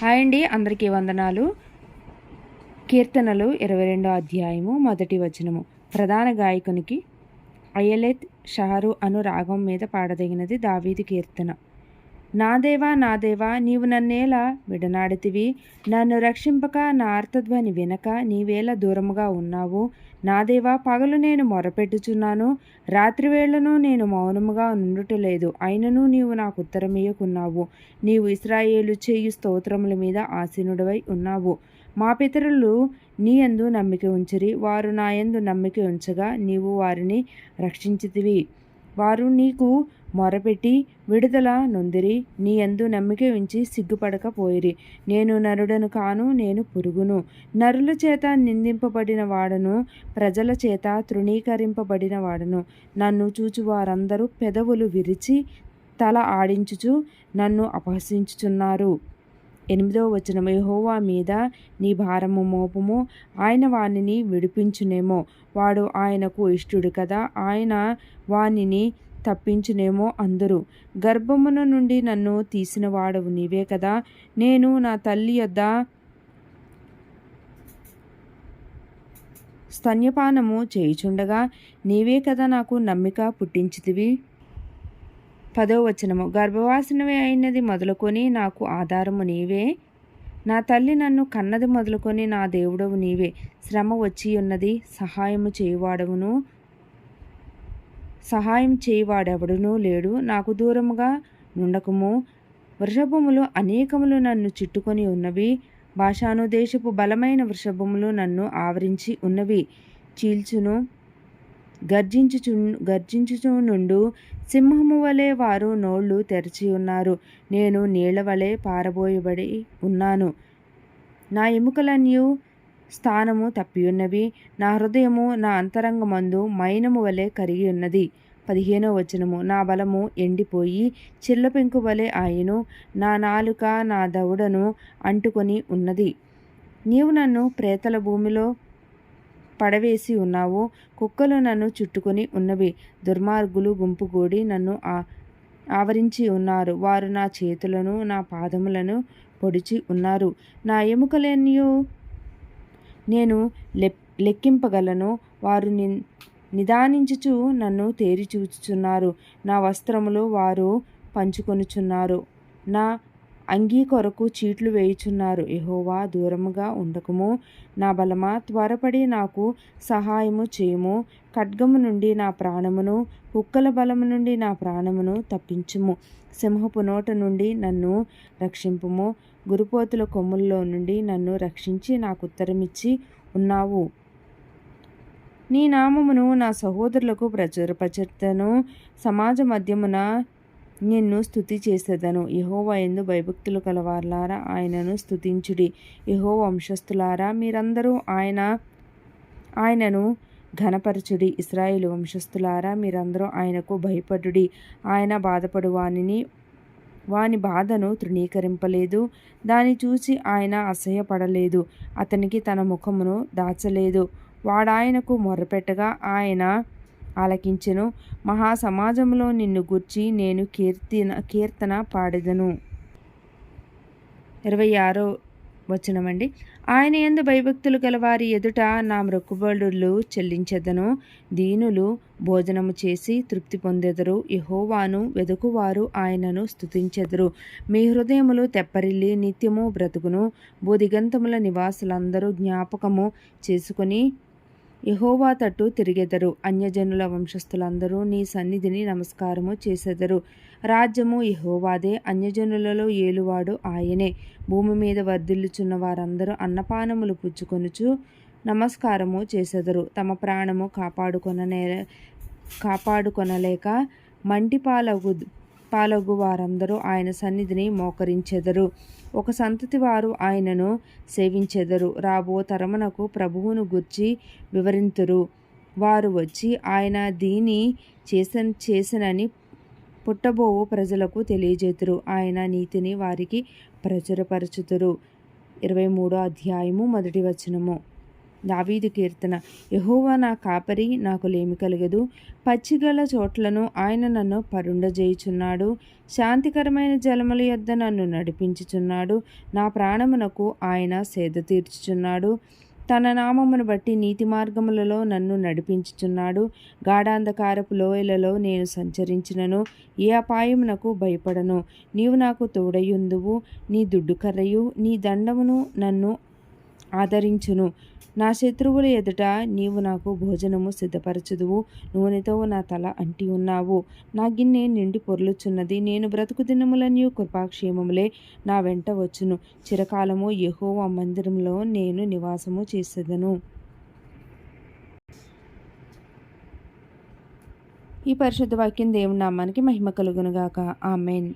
Hi అండి అందరికీ వందనాలు. కీర్తనలు ఇరవై రెండో అధ్యాయము మొదటి వచనము. ప్రధాన గాయకునికి అయలెత్ షహరు అను రాగం మీద పాడదగినది దావీది కీర్తన. నా దేవా నా దేవా నీవు నన్నేలా విడనాడితివి. నన్ను రక్షింపక నా అర్థధ్వని వినక నీవేలా దూరముగా ఉన్నావు. నా దేవా పగలు నేను మొరపెట్టుచున్నాను. రాత్రివేళను నేను మౌనముగా నుండుటలేదు. అయినను నీవు నాకు ఉత్తరమియకున్నావు నీవు ఇస్రాయేలు చేయు స్తోత్రముల మీద ఆసీనుడవై ఉన్నావు. మా పితరులు నీ యందు నమ్మిక ఉంచిరి. వారు నా యందు నమ్మిక ఉంచగా నీవు వారిని రక్షించితివి. వారు నీకు మొరపెట్టి విడుదల నొందిరి నీ యందు నమ్మిక ఉంచి సిగ్గుపడకపోయిరి. నేను నరుడను కాను నేను పురుగును. నరుల చేత నిందింపబడిన వాడను ప్రజల చేత తృణీకరింపబడిన వాడను. నన్ను చూచు వారందరూ పెదవులు విరిచి తల ఆడించుచు నన్ను అపహసించుచున్నారు. ఎనిమిదో వచనం యహోవా మీద నీ భారము మోపము. ఆయన వానిని విడిపించునేమో. వాడు ఆయనకు ఇష్టుడు కదా. ఆయన వానిని తప్పించునేమో అందరూ. గర్భమున నుండి నన్ను తీసిన వాడవు నీవే కదా. నేను నా తల్లి యొద్ద స్తన్యపానము చేయుచుండగా నీవే కదా నాకు నమ్మిక పుట్టించితివి. పదో వచనము. గర్భవాసనవే అయినది మొదలుకొని నాకు ఆధారము నీవే. నా తల్లి నన్ను కన్నది మొదలుకొని నా దేవుడవు నీవే. శ్రమ వచ్చి ఉన్నది సహాయము చేయువాడవును. సహాయం చేయువాడెవడునూ లేడు. నాకు దూరముగా నుండకము. వృషభములు అనేకములు నన్ను చుట్టుకొని ఉన్నవి. భాషాను దేశపు బలమైన వృషభములు నన్ను ఆవరించి ఉన్నవి. చీల్చును. గర్జించుచు గర్జించుచు నుండు సింహము వలె వారు నోళ్ళు తెరిచి ఉన్నారు. నేను నీళ్ళ వలె పారబోయబడి ఉన్నాను. నా ఎముకలన్నీ స్థానము తప్పియున్నవి. నా హృదయము నా అంతరంగమందు మైనము వలె కరిగి ఉన్నది పదిహేనో వచనము. నా బలము ఎండిపోయి చిల్లపెంకు వలె ఆయను. నా నాలుక నా దవుడను అంటుకొని ఉన్నది. నీవు నన్ను ప్రేతల భూమిలో పడవేసి ఉన్నావు. కుక్కలు నన్ను చుట్టుకొని ఉన్నవి. దుర్మార్గులు గుంపుగూడి నన్ను ఆ ఆవరించి ఉన్నారు. వారు నా చేతులను నా పాదములను పొడిచి ఉన్నారు. నా ఎముకలన్నయూ నేను లె లెక్కింపగలను. వారు ని నిదానించుచు నన్ను తేరిచూచుచున్నారు నా వస్త్రములు వారు పంచుకొనుచున్నారు. నా అంగీ కొరకు చీట్లు వేయుచున్నారు. ఎహోవా దూరముగా ఉండకము. నా బలమా త్వరపడి నాకు సహాయము చేయము. ఖడ్గము నుండి నా ప్రాణమును కుక్కల బలము నుండి నా ప్రాణమును తప్పించుము. సింహపు నోట నుండి నన్ను రక్షింపుము. గురుపోతుల కొమ్ముల్లో నుండి నన్ను రక్షించి నాకు ఉత్తరమిచ్చి ఉన్నావు. నీ నామమును నా సహోదరులకు ప్రచురపచర్తను సమాజ మధ్యమున నిన్ను స్థుతి చేసేదను. యహోవ ఎందు భయభక్తులు కలవార్లారా ఆయనను స్థుతించుడి యహో వంశస్థులారా మీరందరూ ఆయన ఆయనను ఘనపరచుడి. ఇస్రాయేల్ వంశస్థులారా మీరందరూ ఆయనకు భయపడుడి. ఆయన బాధపడు వానిని వాని బాధను తృణీకరింపలేదు. దాన్ని చూసి ఆయన అసహ్యపడలేదు. అతనికి తన ముఖమును దాచలేదు. వాడాయనకు మొర్రపెట్టగా ఆయన ఆలకించెను. మహాసమాజంలో నిన్ను గుర్చి నేను కీర్తిన కీర్తన పాడెదను. ఇరవై ఆరో వచనమండి. ఆయన ఎందు భయభక్తులు గల వారి ఎదుట నా మృక్కుబడులు చెల్లించెదను. దీనులు భోజనము చేసి తృప్తి పొందెదరు. యహోవాను వెదుకువారు ఆయనను స్థుతించెదరు మీ హృదయములు తెప్పరిల్లి నిత్యము బ్రతుకును. బోధిగంతముల నివాసులందరూ జ్ఞాపకము చేసుకుని యహోవా తట్టు తిరిగెదరు. అన్యజనుల వంశస్థులందరూ నీ సన్నిధిని నమస్కారము చేసెదరు. రాజ్యము యహోవాదే అన్యజనులలో ఏలువాడు ఆయనే. భూమి మీద వర్ధిల్లుచున్న వారందరూ అన్నపానములు పుచ్చుకొనుచు నమస్కారము చేసెదరు. తమ ప్రాణము కాపాడుకొననే కాపాడుకొనలేక మంటిపాలగు పాలగు వారందరూ ఆయన సన్నిధిని మోకరించెదరు. ఒక సంతతి వారు ఆయనను సేవించెదరు. రాబో తరమునకు ప్రభువును గుర్చి వివరింతురు. వారు వచ్చి ఆయన దీని చేస చేసనని పుట్టబోవు ప్రజలకు తెలియజేతురు. ఆయన నీతిని వారికి ప్రచురపరచుతురు. ఇరవై మూడో అధ్యాయము మొదటి వచనము. దావీదు కీర్తన యహోవా నా కాపరి నాకు లేమి కలగదు. పచ్చిగల చోట్లను ఆయన నన్ను పరుండజేయుచున్నాడు. శాంతికరమైన జలముల యొద్ద నన్ను నడిపించుచున్నాడు. నా ప్రాణమునకు ఆయన సేద తీర్చుచున్నాడు. తన నామమును బట్టి నీతి మార్గములలో నన్ను నడిపించుచున్నాడు. గాఢాంధకారపు లోయలలో నేను సంచరించినను. ఏ అపాయమునకు భయపడను. నీవు నాకు తోడయుందువు నీ దుడ్డు కర్రయు. నీ దండమును నన్ను ఆదరించును. నా శత్రువుల ఎదుట నీవు నాకు భోజనము సిద్ధపరచుదువు. నూనెతో నా తల అంటి ఉన్నావు. నా గిన్నె నిండి పొర్లుచున్నది. నేను బ్రతుకు దినములన్నీ కృపాక్షేమములే నా వెంట వచ్చును. చిరకాలము యెహోవా మందిరంలో నేను నివాసము చేసేదను. ఈ పరిశుద్ధ వాక్యం దేవుని నామానికి మహిమ కలుగునుగాక. ఆమెన్.